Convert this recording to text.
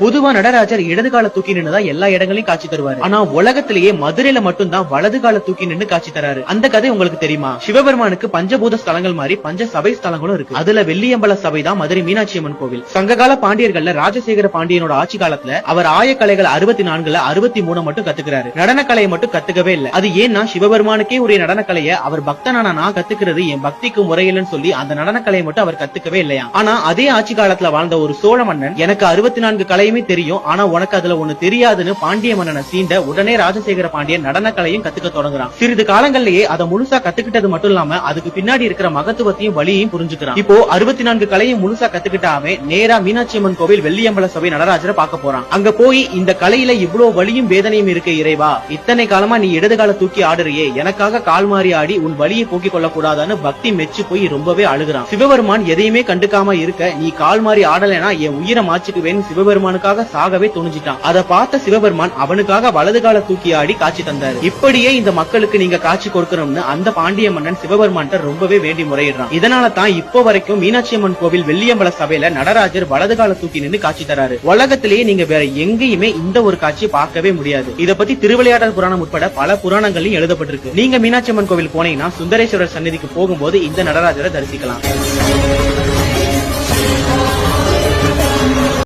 பொதுவா நடராஜர் இடது கால தூக்கி நின்னுதான் எல்லா இடங்களையும் காட்சி தருவாரு. ஆனா உலகத்திலேயே மதுரையில மட்டும்தான் வலது கால தூக்கி நின்னு காட்சி தராரு. அந்த கதை உங்களுக்கு தெரியுமா? சிவபெருமானுக்கு பஞ்சபூத ஸ்தலங்கள் மாதிரி பஞ்ச சபை ஸ்தலங்களும் இருக்கு. அதுல வெள்ளியம்பல சபை தான் மதுரை மீனாட்சி அம்மன் கோவில். சங்ககால பாண்டியர்கள்ல ராஜசேகர பாண்டியனோட ஆட்சி காலத்துல அவர் ஆயக்கலைகள் அறுபத்தி நான்குல அறுபத்தி மூணு மட்டும் கத்துக்கிறாரு. நடனக்கலையை மட்டும் கத்துக்கவே இல்ல. அது ஏன்னா சிவபெருமானுக்கே உரிய நடனக்கலையை அவர் பக்தனான நான் கத்துக்கிறது என் பக்திக்கு முறையில்னு சொல்லி அந்த நடனக்கலையை மட்டும் அவர் கத்துக்கவே இல்லையா ஆனா அதே ஆட்சி காலத்துல வாழ்ந்த ஒரு சோழ மன்னன் எனக்கு அறுபத்தி நான்கு கலை கலையுமே தெரியும். ஆனா உனக்கு அதுல ஒண்ணு தெரியாதுன்னு பாண்டிய மன்னனை சீண்ட உடனே ராஜசேகர பாண்டியன் நடனக்கலையும் கத்துக்க தொடங்குறான். சிறிது காலங்கள்லயே அதை முழுசா கத்துக்கிட்டது மட்டும் இல்லாம அதுக்கு பின்னாடி இருக்கிற மகத்துவத்தையும் வழியையும் புரிஞ்சுக்கிறான். இப்போ அறுபத்தி நான்கு கலையும் முழுசா கத்துக்கிட்டாமே நேரா மீனாட்சி அம்மன் கோவில் வெள்ளியம்பல சபை நடராஜரை பார்க்க போறான். அங்க போய் இந்த கலையில இவ்வளவு வலியும் வேதனையும் இருக்க இறைவா. இத்தனை காலமா நீ இடது கால தூக்கி ஆடுறியே. எனக்காக கால் மாறி ஆடி உன் வழியை போக்கிக் கொள்ள கூடாதான்னு பக்தி மெச்சு போய் ரொம்பவே அழுகுறான். சிவபெருமான் எதையுமே கண்டுக்காம இருக்க நீ கால் மாறி ஆடலைனா என் உயிரை மாச்சுக்குவேன்னு அவனுக்காக சாகவே துணிஞ்சிட்டான். அதை பார்த்த சிவபெருமான் அவனுக்காக வலது கால தூக்கி ஆடி காட்சி தந்தாரு. இப்படியே இந்த மக்களுக்கு நீங்க காட்சி கொடுக்கணும்னு அந்த பாண்டிய மன்னன் சிவபெருமான் ரொம்பவே வேண்டி முறையிடுறான். இதனால தான் இப்போ வரைக்கும் மீனாட்சி அம்மன் கோவில் வெள்ளியம்பல சபையில நடராஜர் வலது கால தூக்கி நின்று காட்சி தராரு. உலகத்திலேயே நீங்க வேற எங்கேயுமே இந்த ஒரு காட்சியை பார்க்கவே முடியாது. இத பத்தி திருவிளையாடல் புராணம் உட்பட பல புராணங்களையும் எழுதப்பட்டிருக்கு. நீங்க மீனாட்சி அம்மன் கோவில் போனீங்கன்னா சுந்தரேஸ்வரர் சன்னதிக்கு போகும்போது இந்த நடராஜரை தரிசிக்கலாம்.